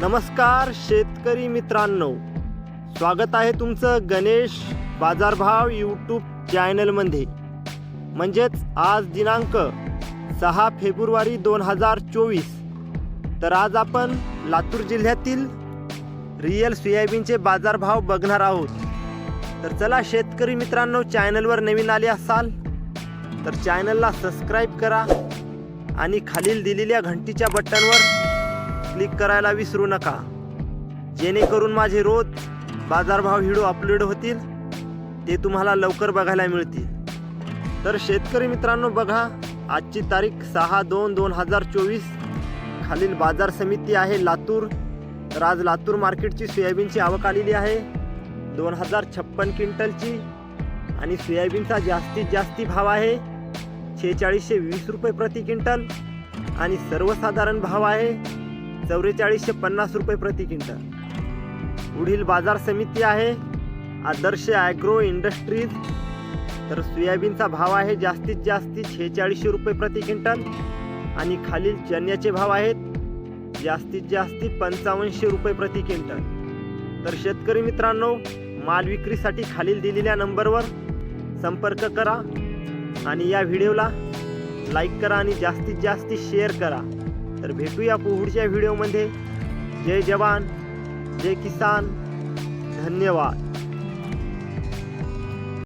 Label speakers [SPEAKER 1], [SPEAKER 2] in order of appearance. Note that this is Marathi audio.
[SPEAKER 1] नमस्कार शेतकरी मित्रांनो. स्वागत आहे तुमचं गणेश बाजारभाव यूट्यूब चॅनलमध्ये. म्हणजेच आज दिनांक सहा फेब्रुवारी दोन हजार चोवीस. तर आज आपण लातूर जिल्ह्यातील रियल सोयाबीनचे बाजारभाव बघणार आहोत. तर चला शेतकरी मित्रांनो चॅनलवर नवीन आले असाल तर चॅनलला सबस्क्राईब करा आणि खालील दिलेल्या घंटीच्या बटनवर क्लिक करायला विसरू नका. जेणेकरून माझे रोज बाजारभाव व्हिडिओ अपलोड होतील ते तुम्हाला लवकर बघायला मिळतील. तर शेतकरी मित्रांनो बघा आजची तारीख सहा दोन दोन हजार चोवीस. खालील बाजार समिती आहे लातूर. तर आज लातूर मार्केटची सोयाबीनची आवक आलेली आहे. दोन हजार छप्पन क्विंटलची. आणि सोयाबीनचा जास्तीत जास्ती भाव आहे. छेचाळीसशे वीस रुपये प्रति क्विंटल. आणि सर्वसाधारण भाव आहे. चौवेचाळीसशे पन्नास रुपये प्रति क्विंटल. पुढील बाजार समिती आहे. Adarsh agro industries. तर सोयाबीनचा भाव आहे जास्तीत जास्त शेहेचाळीसशे रुपये प्रति क्विंटल. आणि खालील चण्याचे भाव आहेत जास्तीत जास्त पंचावन्नशे रुपये प्रति क्विंटल. तर शेतकरी मित्रांनो माल विक्रीसाठी खालील दिलेल्या नंबरवर संपर्क करा. आणि या व्हिडिओला लाईक करा आणि जास्तीत जास्त शेअर करा. तर भेटूया पुढच्या व्हिडिओमध्ये जय जवान जय किसान. धन्यवाद.